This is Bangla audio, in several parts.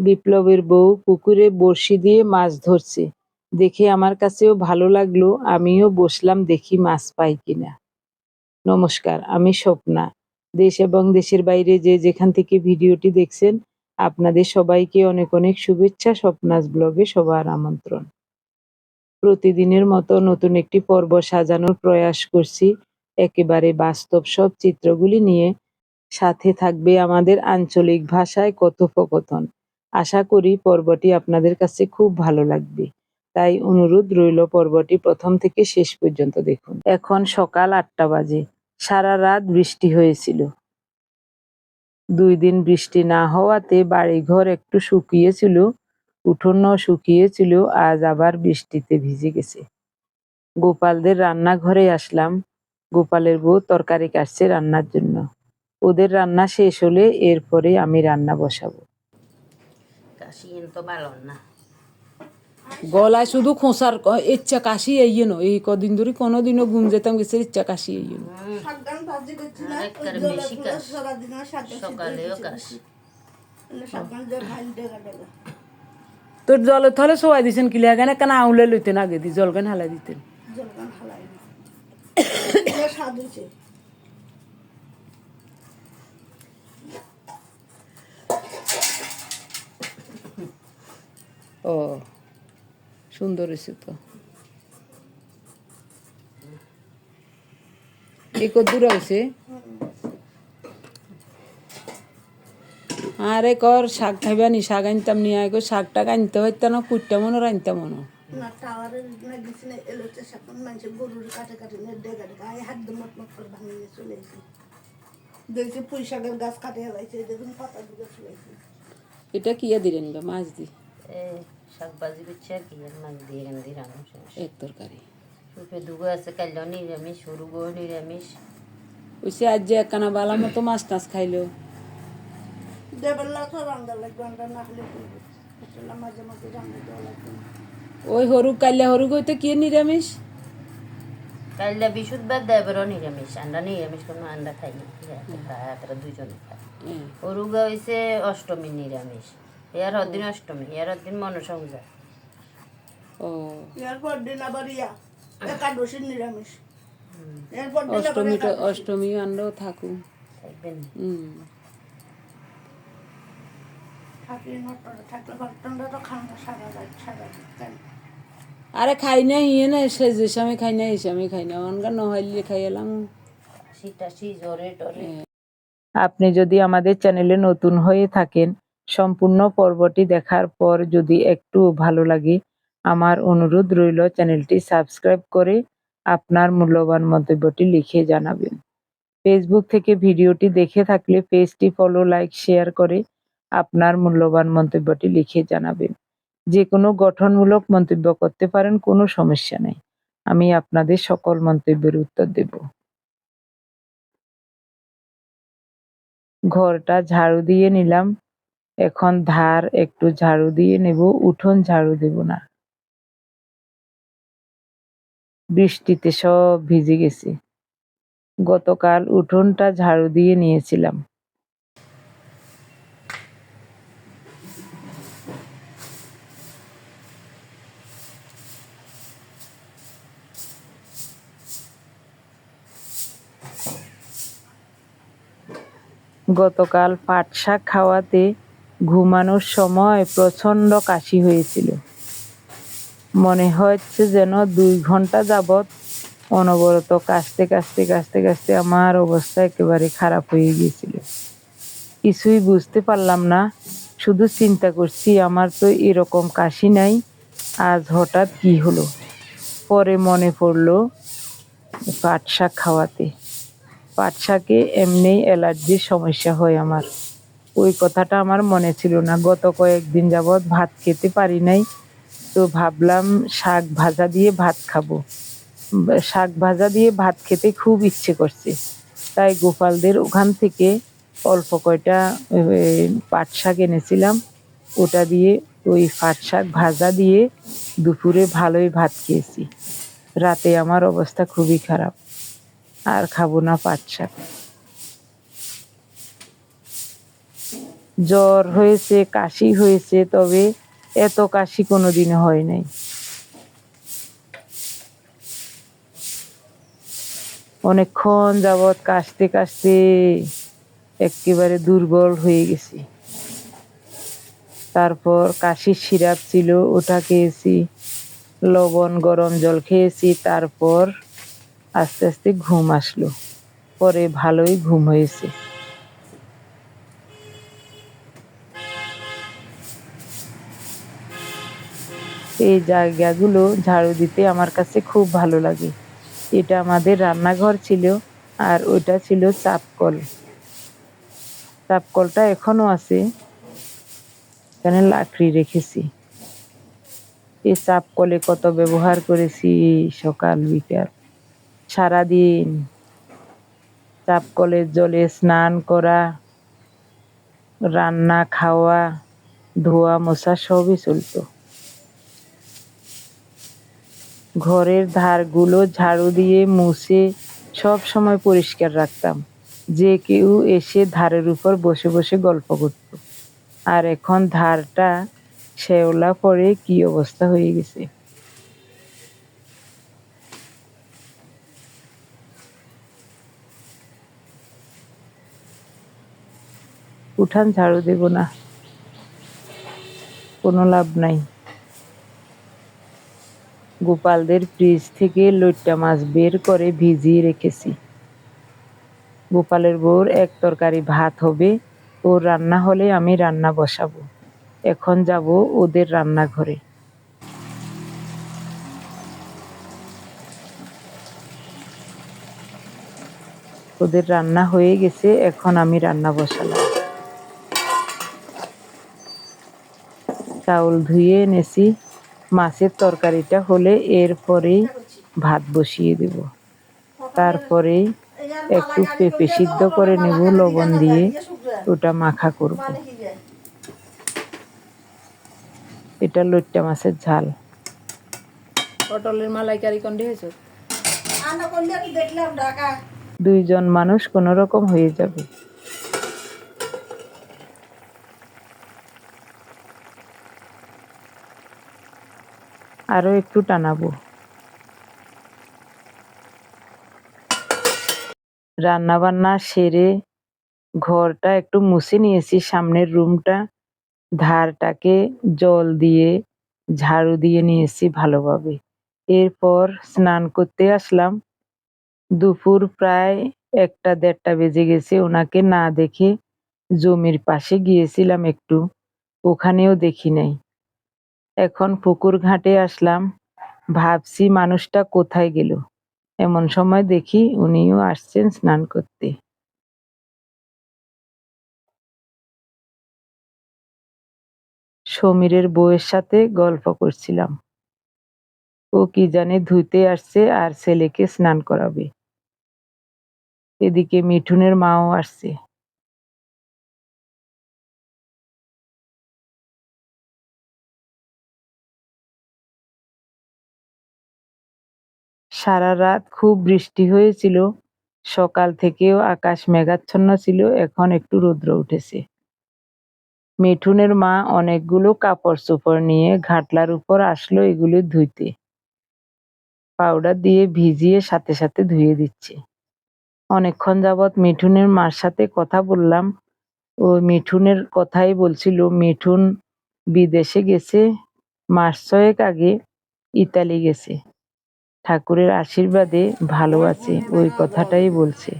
বিপ্লবের বউ পুকুরে বড়শি দিয়ে মাছ ধরছে। দেখে আমার কাছেও ভালো লাগল, আমিও বসলাম দেখি মাছ পাই কিনা। নমস্কার, আমি স্বপ্না। দেশ এবং দেশের বাইরে যে যেখান থেকে ভিডিওটি দেখছেন, আপনাদের সবাইকে অনেক অনেক শুভেচ্ছা, স্বপ্নাস ব্লগে সবার আমন্ত্রণ। প্রতিদিনের মতো নতুন একটি পর্ব সাজানোর প্রয়াস করছি। একেবারে বাস্তব সব চিত্রগুলি নিয়ে। সাথে থাকবে আমাদের আঞ্চলিক ভাষায় কথোপকথন। আশা করি পর্বটি আপনাদের কাছে খুব ভালো লাগবে। তাই অনুরোধ রইল পর্বটি প্রথম থেকে শেষ পর্যন্ত দেখুন। এখন সকাল আটটা বাজে। সারা রাত বৃষ্টি হয়েছিল। দুই দিন বৃষ্টি না হওয়াতে বাড়িঘর একটু শুকিয়েছিল, উঠোনও শুকিয়েছিল, আজ আবার বৃষ্টিতে ভিজে গেছে। গোপালদের রান্নাঘরে আসলাম। গোপালের বউ তরকারি কাটছে রান্নার জন্য। ওদের রান্না শেষ হলে এরপরে আমি রান্না বসাবো। না। গলায় শুধু খোঁসার ইচ্ছা কাশি এই ন এই কদিন ধরে কোনোদিনও ঘুম যেতাম গেছে ইচ্ছা কাশি এই ন জলে তোর জল থলে শোয়াই দিছেন কিলে এখানে কেন আউলে লইতেন আগে দি জলগান হালাই দিতেন? জলগান হালাই ও সুন্দর হয়েছে তো। এই কদ্দুর হয়েছে? আরে কর শাক খাইবা নি শাক আনতাম নিয়ে আয় গো শাকটা আনতে হইতা না কুটটা মনে রানতাম মনে। না না না এটা কি দিলেন গা মাছ দি এ শাক ভাজি করছে আর কি আর মাছ দিয়ে এখান দিয়ে রান্না শেষ। এক তরকারি। সুপে দুগো আছে কাল্য নিরামিষ সরুগো নিরামিষ। ওইসে আজ যে একখানা বালা মতো মাছ টাছ খাইলো। ওই হরু কাইলে হরু গইতে কি নিরামিষ? কাল্য বিশুদ্ধবার দেবেরও নিরামিষ আন্ডা নিরামিষ কোনো আন্ডা খাই না। দুজনে খায় হ্যাঁ। সরুগা হয়েছে অষ্টমী নিরামিষ। ইয়ার হদিন অষ্টমী হদিন মনসংসার। ও। এরপর দিন আবার ইয়া একাদশী নিরামিষ। দিন। অষ্টমী আনলেও থাকুন দিন আরে খাই না ইয়ে না সে যে সময় খাই না এই সময় খাই না অনগা নহইলে খাই এলাম। আপনি যদি আমাদের চ্যানেলে নতুন হয়ে থাকেন সম্পূর্ণ পর্বটি দেখার পর যদি একটু ভালো লাগে, আমার অনুরোধ রইল চ্যানেলটি সাবস্ক্রাইব করে আপনার মূল্যবান মন্তব্যটি লিখে জানাবেন। ফেসবুক থেকে ভিডিওটি দেখে থাকলে পেজটি ফলো লাইক শেয়ার করে আপনার মূল্যবান মন্তব্যটি লিখে জানাবেন। যে কোনো গঠনমূলক মন্তব্য করতে পারেন, কোনো সমস্যা নেই। আমি আপনাদের সকল মন্তব্যের উত্তর দেব। ঘরটা ঝাড়ু দিয়ে নিলাম। এখন ধার একটু ঝাড়ু দিয়ে নেব, উঠোন ঝাড়ু দেব না। বৃষ্টিতে সব ভিজে গেছে। গতকাল উঠোনটা ঝাড়ু দিয়ে নিয়েছিলাম। গতকাল পাট শাক খাওয়াতে ঘুমানোর সময় প্রচণ্ড কাশি হয়েছিল। মনে হচ্ছে যেন দুই ঘণ্টা যাবৎ অনবরত কাশতে কাশতে কাশতে কাশতে আমার অবস্থা একেবারে খারাপ হয়ে গিয়েছিল। কিছুই বুঝতে পারলাম না, শুধু চিন্তা করছি আমার তো এরকম কাশি নাই, আজ হঠাৎ কি হলো? পরে মনে পড়ল পাট শাক খাওয়াতে। পাট শাকে এমনি অ্যালার্জির সমস্যা হয় আমার। ওই কথাটা আমার মনে ছিল না। গত কয়েকদিন যাবৎ ভাত খেতে পারি নাই, তো ভাবলাম শাক ভাজা দিয়ে ভাত খাব। শাক ভাজা দিয়ে ভাত খেতে খুব ইচ্ছে করছে। তাই গোপালদের ওখান থেকে অল্প কয়টা পাট শাক এনেছিলাম। ওটা দিয়ে ওই পাট শাক ভাজা দিয়ে দুপুরে ভালোই ভাত খেয়েছি। রাতে আমার অবস্থা খুবই খারাপ। আর খাব না পাট শাক। জ্বর হয়েছে, কাশি হয়েছে, তবে এত কাশি কোনোদিনও হয় নাই। অনেকক্ষণ যাবৎ কাশতে কাশতে একেবারে দুর্বল হয়ে গেছি। তারপর কাশির সিরাপ ছিল, ওটা খেয়েছি, লবণ, গরম জল খেয়েছি, তারপর আস্তে আস্তে ঘুম আসলো। পরে ভালোই ঘুম হয়েছে। এই জায়গাগুলো ঝাড়ু দিতে আমার কাছে খুব ভালো লাগে। এটা আমাদের রান্নাঘর ছিল আর ওটা ছিল চাপকল। চাপকলটা এখনও আছে। এখানে লাকড়ি রেখেছি। এই চাপকলে কত ব্যবহার করেছি সকাল বিকাল। সারাদিন চাপকলের জলে স্নান করা, রান্না খাওয়া, ধোয়া মোছা সবই চলতো। ঘরের ধারগুলো ঝাড়ু দিয়ে মুছে সব সময় পরিষ্কার রাখতাম। যে কেউ এসে ধারের উপর বসে বসে গল্প করত। আর এখন ধারটা শেওলা পরে কি অবস্থা হয়ে গেছে? উঠান ঝাড়ু দেব না। কোনো লাভ নাই। গোপালদের ফ্রিজ থেকে লইট্টা মাছ বের করে ভিজিয়ে রেখেছি। গোপালের বউর এক তরকারি ভাত হবে, ওর রান্না হলে আমি রান্না বসাবো। এখন যাব ওদের রান্নাঘরে। ওদের রান্না হয়ে গেছে, এখন আমি রান্না বসালাম। চাউল ধুয়ে এনেছি মাছের তরকারিটা হলে এরপরে ভাত বসিয়ে দেব। তারপরে একটু পেঁপে সিদ্ধ করে নেব লবণ দিয়ে ওটা মাখা করব। এটা লইট্টা মাছের ঝাল। পটলের মালাইকারি কন্ডে হয়েছে? দুইজন মানুষ কোনো রকম হয়ে যাবে। আরও একটু টানাবো। রান্নাবান্না সেরে ঘরটা একটু মুছে নিয়েছি, সামনের রুমটা। ধারটাকে জল দিয়ে, ঝাড়ু দিয়ে নিয়েছি ভালোভাবে। এরপর স্নান করতে আসলাম। দুপুর প্রায় একটা দেড়টা বেজে গেছে, ওনাকে না দেখে জমির পাশে গিয়েছিলাম একটু। ওখানেও দেখি নাই। এখন পুকুর ঘাটে আসলাম। ভাবছি মানুষটা কোথায় গেল। এমন সময় দেখি উনিও আসছেন স্নান করতে। সমীরের বউয়ের সাথে গল্প করছিলাম। ও কি জানে ধুইতে আসছে আর ছেলেকে স্নান করাবে। এদিকে মিঠুনের মাও আসছে। সারা রাত খুব বৃষ্টি হয়েছিল। সকাল থেকেও আকাশ মেঘাচ্ছন্ন ছিল, এখন একটু রৌদ্র উঠেছে। মিঠুনের মা অনেকগুলো কাপড় চোপড় নিয়ে ঘাটলার উপর আসলো এগুলো ধুইতে। পাউডার দিয়ে ভিজিয়ে সাথে সাথে ধুয়ে দিচ্ছে। অনেকক্ষণ যাবৎ মিঠুনের মার সাথে কথা বললাম। ও মিঠুনের কথাই বলছিল, মিঠুন বিদেশে গেছে, মাস ছয়েক আগে ইতালি গেছে। ঠাকুরের আশীর্বাদে ভালো আছে ওই কথাটাই বলছে।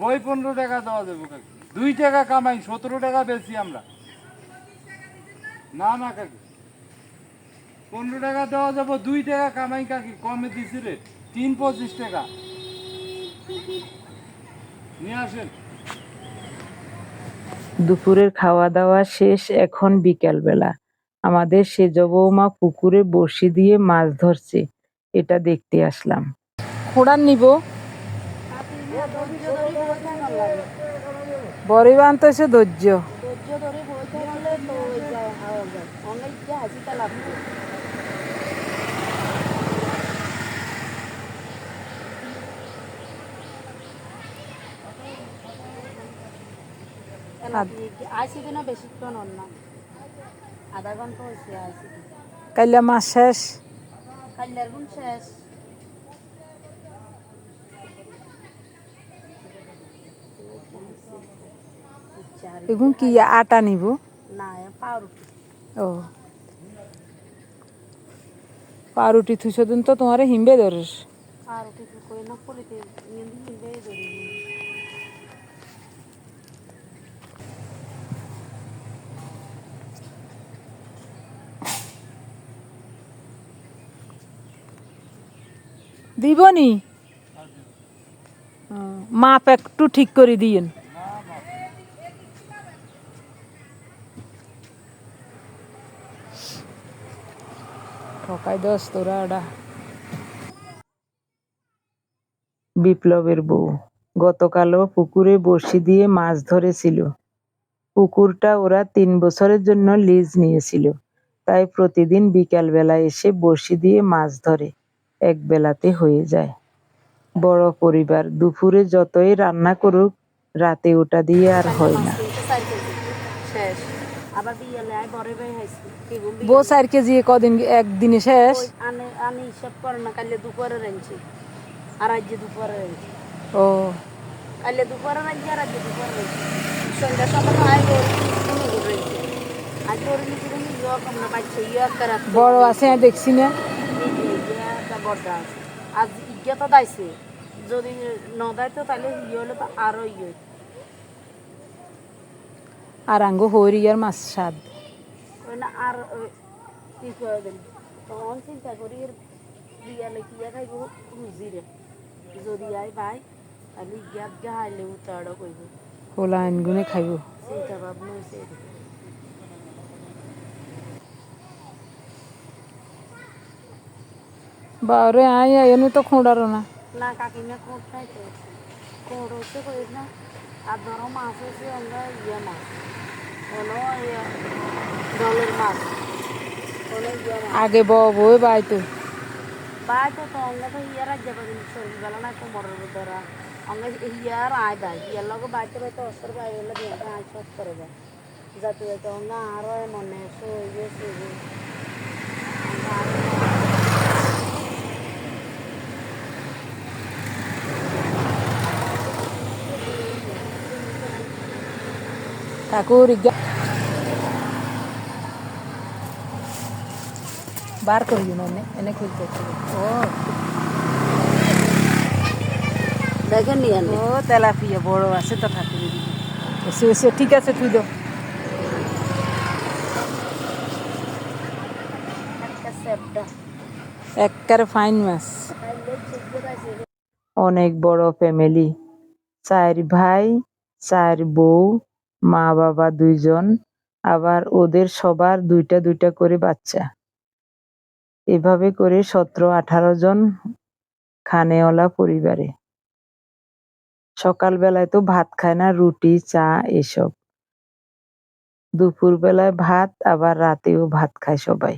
বই পনেরো টাকা দেওয়া যাব কাকি দুই টাকা কামাই, সতেরো টাকা বেশি আমরা। না না কাকি পনেরো টাকা দেওয়া যাব, দুই টাকা কামাই কাকি কমে দিছি রে। তিন পঁচিশ টাকা। নিয়ে আসেন। দুপুরের খাওয়া দাওয়া শেষ এখন বিকালবেলা। আমাদের সেজ বৌমা পুকুরে বসি দিয়ে মাছ ধরছে। এটা দেখতে আসলাম। খোড়ান নিব। বড়ি বানতেছে ধৈর্য। আইসি দিনে বেশিক্ষণ না। আধা ঘণ্টা হয়েছে আইসি কাইলা মাস শেষ? কাল্যার গুণ শেষ। এখন কি আটা নিব? না পাউরুটি। ও। পাউরুটি থুইছো দিন তো তোমারে হিমবে ধরিস। পাউরুটি করে না পলিতে নিয়ে দিয়ে ধরি দিবনি? মাপ একটু ঠিক করে দিয়েন। ঠকাই দশ তোরা ওটা। বিপ্লবের বউ। গতকালও পুকুরে বড়শি দিয়ে মাছ ধরেছিল। পুকুরটা ওরা তিন বছরের জন্য লিজ নিয়েছিল। তাই প্রতিদিন বিকাল বেলা এসে বড়শি দিয়ে মাছ ধরে। এক বেলাতে হয়ে যায়। বড় পরিবার দুপুরে যতই রান্না করুক, রাতে ওটা দিয়ে আর হয় না। কেজি কদিন একদিনে শেষ? দুপুরে আর দুপুরে ও। আর দুপুরে সন্ধ্যা বড় আছে, দেখছি না। বড় আজ ইজ্ঞা তো দাইছে। যদি ন দেয় তো তাহলে ইয়ে হলে তো আরও ইয়ে। আর আঙ্গো হরি আর মাছ স্বাদ না আর কি করে দেন তখন চিন্তা করি এর বিয়ালে কি খাইব রুজিরে যদি আই ভাই তাহলে গা হাইলে উতাড় কইব। হোলা আনগুনে খাইব। চিন্তা ভাবনা হয়েছে এরকম। বারে আই এনে তো খোঁড়ারো না না কাকিমা নাই তো কোট হচ্ছে কই না আর ধরো মাছ হচ্ছে আমরা ইয়ে মাছ হলো জলের মাছ আগে বই বাই তো বাই তো অঙ্গ তো হিয়ার রাজ্য পাবেন শরীর বেলা না কোমরের ভিতরে অঙ্গ হিয়ার আয় বাই হিয়ার লগে বাইতে বাইতে অস্ত্র বাই হলে দিয়ে আয় সব করে যাতে যাতে অঙ্গ আরও মনে শুয়ে শুয়ে ঠাকুর ইজ্ঞা বার করি না এনে এনে খুলতে ও দেখেন নিয়ে ও তেলাপিয়া বড় আছে তো ঠাকুর এসে এসে ঠিক আছে তুই দাও একটা সেপটা একবারে ফাইন মাছ তাইলে ঠিক আছে অনেক বড় ফ্যামিলি চার ভাই চার বউ মা বাবা দুইজন, আবার ওদের সবার দুইটা দুইটা করে বাচ্চা। এভাবে করে সতেরো আঠারো জন খানেওয়ালা পরিবারে। সকালবেলায় তো ভাত খায় না, রুটি, চা, এসব। দুপুর বেলায় ভাত, আবার রাতেও ভাত খায় সবাই।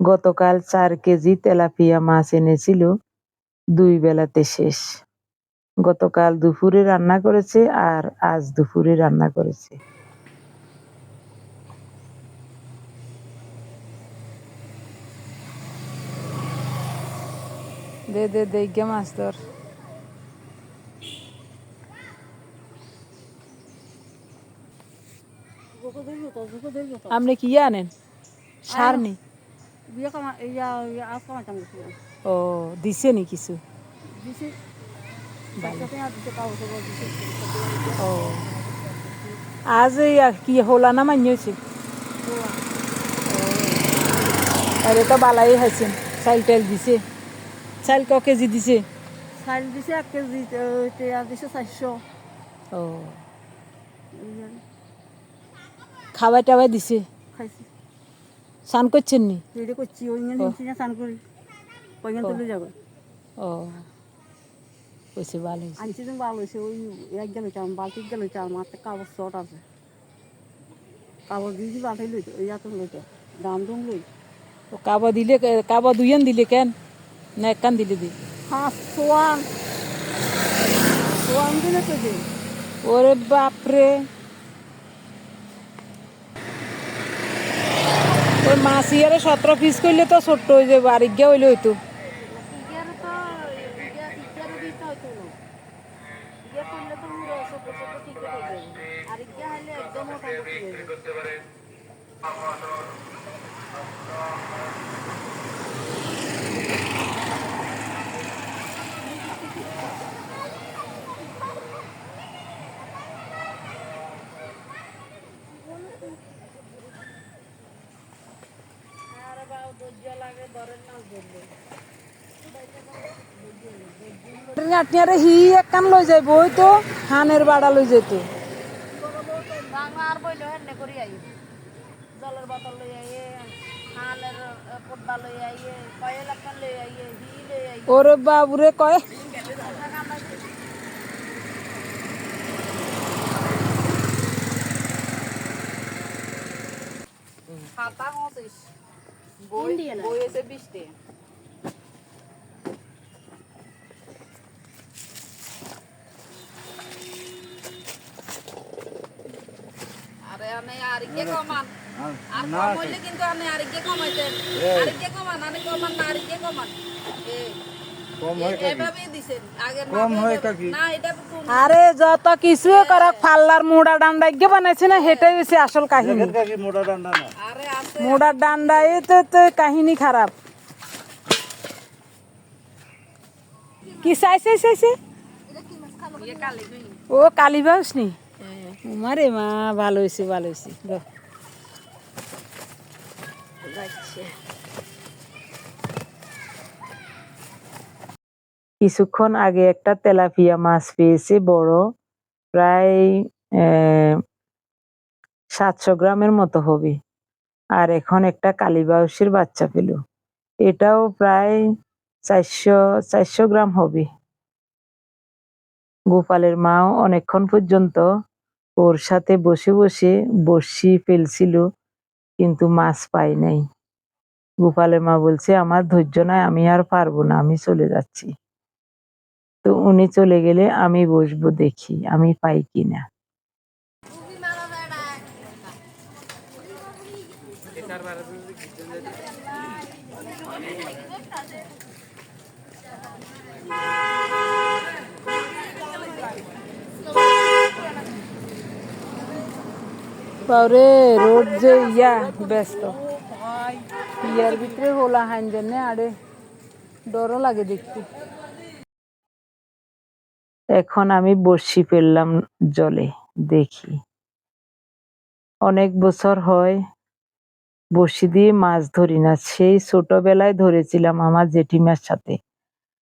গতকাল চার কেজি তেলাপিয়া মাছ এনেছিল দুই বেলাতে শেষ। গতকাল দুপুরে রান্না করেছে আর আজ দুপুরে রান্না করেছে। দে দে দে গে মাছ ধর। আপনি কি আনেন? সার নি? ও দিছে নি কিছু? দিছি। ও। আজ কি হোলা না মানিয়েছে আরে তো বালাই হয়েছে। চাইল টাইল দিছে। চাইল ক কেজি দিছে? চাল দিছে এক কেজি দিছে চারশো। ও। খাবাই টাবাই দিছে? খাইছি। স্নান করছেন নি? করছি। ওই স্নান করি। ওই তুলে যাবে। ও। কইছে ভালো হয়েছে আনছি তো ভালো হয়েছে ওই এক গেল চাল বালতি গেল চাল মাত্র কাগজ শর্ট আছে। কাগজ দিয়ে বালতি লইতো ওই এত লইতো দাম দুম লই ও কাবা দিলে কাবা দুইয়ান দিলে কেন? না এক কান দিলে দি। হ্যাঁ সোয়ান ওরে বাপরে। ওই মাছ ইয়ারে সতেরো পিস করলে তো ছোট্ট হয়ে যাবে আর ইজ্ঞা হইলে হইতো ইয়ার তো ইয়া ইয়ার দিতে হইতো না ইয়া করলে তো পুরো ছোট ছোট ঠিক হয়ে যাবে আর ইয়া হলে একদম মোটামুটি হয়ে যাবে আর বাবা আটিয়ারে হি এক কান লই যাইব ওই তো হানের বাড়া লই যেত বাংলা আর বইলে হেন্নে করি আই। জলের বোতল লই আইয়ে হালের পট্টা লই আইয়ে কয়েল একটা লই আইয়ে হি লই আইয়ে। ওরে বাবুরে কয় খাতা হসিস বই বই এসে বিশটে। আরে আমি আরিকে কমান। আর কম হইলে কিন্তু আমি আরিকে কমাইতে আরিকে কমান আমি কমান না কমান। আরে যত কিছু করাক ফাল্লার মুড়া ডান্ডা গিয়ে বানাইছে না সেটাই বেশি আসল কাহিনী। মোটা ডান্ডা না। মুড়ার ডান্ডা এই তো কাহিনী খারাপ। কি চাইছে চাইছে? ও কালী বাউস নি মারে মা, ভালো হয়েছে ভালো হয়েছে কিছুক্ষণ আগে একটা তেলাপিয়া মাছ পেয়েছি, বড়, প্রায় সাতশো গ্রামের মতো হবে। আর এখন একটা কালীবাউসের বাচ্চা পেল। এটাও প্রায় চারশো চারশো গ্রাম হবে। গোপালের মাও অনেকক্ষণ পর্যন্ত ওর সাথে বসে বসে বড়শি ফেলছিল, কিন্তু মাছ পাই নাই। গোপালের মা বলছে, আমার ধৈর্য নাই, আমি আর পারব না, আমি চলে যাচ্ছি। তো উনি চলে গেলে আমি বসবো দেখি, আমি পাই কিনা। বাবরে রোড যে ইয়া, ব্যস্ত। ইয়ার ভিতরে হোলা হান জন্য আরে ডরও লাগে দেখতে। এখন আমি বড়শি ফেললাম জলে, দেখি। অনেক বছর হয় বড়শি দিয়ে মাছ ধরি না। সেই ছোটবেলায় ধরেছিলাম আমার জেঠিমার সাথে।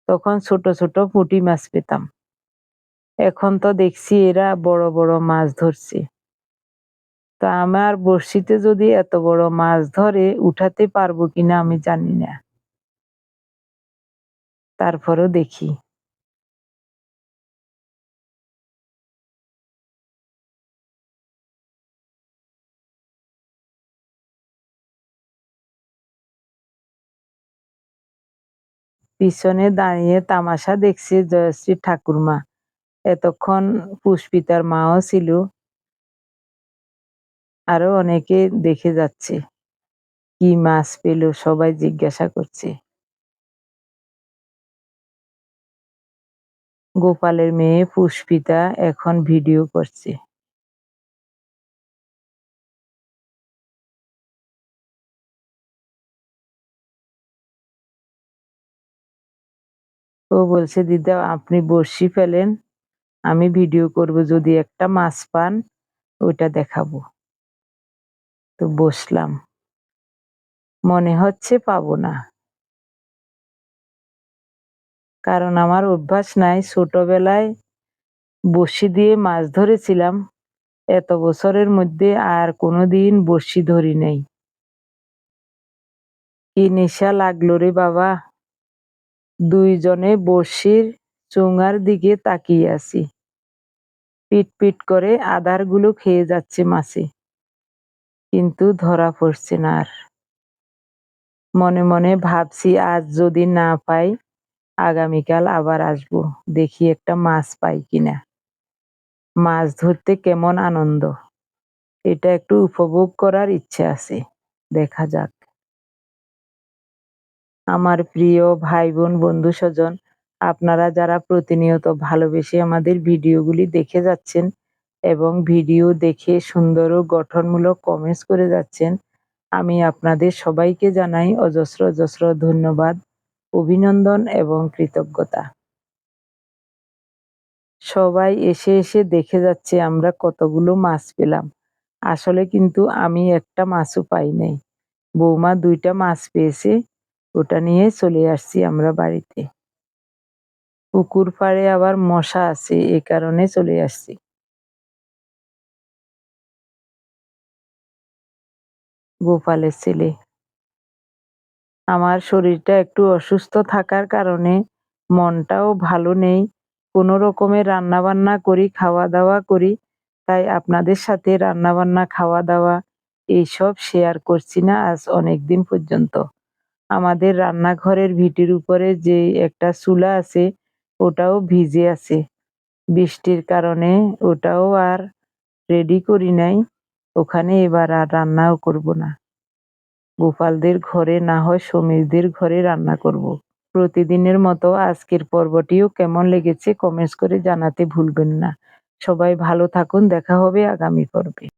তখন ছোট ছোট পুঁটি মাছ পেতাম। এখন তো দেখছি এরা বড় বড় মাছ ধরছে। তা আমার বড়শিতে যদি এত বড় মাছ ধরে, উঠাতে পারব কিনা আমি জানি না। তারপরেও দেখি। পিছনে দাঁড়িয়ে তামাশা দেখছে জয়শ্রী ঠাকুরমা। এতক্ষণ পুষ্পিতার মাও ছিল। আরও অনেকে দেখে যাচ্ছে। কি মাছ পেল সবাই জিজ্ঞাসা করছে। গোপালের মেয়ে পুষ্পিতা এখন ভিডিও করছে। ও বলছে, দিদা, আপনি বড়শি ফেলেন, আমি ভিডিও করব, যদি একটা মাছ পান, ওইটা দেখাবো। তো বসলাম। মনে হচ্ছে পাবো না। কারণ আমার অভ্যাস নাই, ছোটবেলায় বড়শি দিয়ে মাছ ধরেছিলাম। এত বছরের মধ্যে আর কোনোদিন বড়শি ধরি নাই। কি নেশা লাগল রে বাবা। দুইজনে বড়শির চোঙার দিকে তাকিয়ে আছি। পিট পিট করে আধারগুলো খেয়ে যাচ্ছে মাছে কিন্তু ধরা পড়ছে না আর। মনে মনে ভাবছি আজ যদি না পাই, আগামীকাল আবার আসব। দেখি একটা মাছ পাই কিনা। মাছ ধরতে কেমন আনন্দ। এটা একটু উপভোগ করার ইচ্ছে আছে। দেখা যাক। আমার প্রিয় ভাই বোন বন্ধু স্বজন আপনারা যারা প্রতিনিয়ত ভালোবেসে আমাদের ভিডিওগুলি দেখে যাচ্ছেন এবং ভিডিও দেখে সুন্দর ও গঠনমূলক কমেন্টস করে যাচ্ছেন, আমি আপনাদের সবাইকে জানাই অজস্র অজস্র ধন্যবাদ, অভিনন্দন এবং কৃতজ্ঞতা। সবাই এসে এসে দেখে যাচ্ছে আমরা কতগুলো মাছ পেলাম। আসলে কিন্তু আমি একটা মাছও পাই নাই। বৌমা দুইটা মাছ পেয়েছে ওটা নিয়ে চলে আসছি আমরা বাড়িতে। পুকুর পাড়ে আবার মশা আছে, এ কারণে চলে আসছি। গোপালের ছেলে। আমার শরীরটা একটু অসুস্থ থাকার কারণে মনটাও ভালো নেই। কোনো রকমে রান্না বান্না করি খাওয়া দাওয়া করি, তাই আপনাদের সাথে রান্না বান্না খাওয়া দাওয়া এইসব শেয়ার করছি না আজ অনেক দিন পর্যন্ত। আমাদের রান্নাঘরের ভিটির উপরে যে একটা চুলা আছে, ওটাও ভিজে আছে। বৃষ্টির কারণে ওটাও আর রেডি করি নাই। ওখানে এবার আর রান্নাও করব না। গোপালদের ঘরে না হয় সমীরদের ঘরে রান্না করব। প্রতিদিনের মতো আজকের পর্বটিও কেমন লেগেছে কমেন্টস করে জানাতে ভুলবেন না। সবাই ভালো থাকুন, দেখা হবে আগামী পর্বে।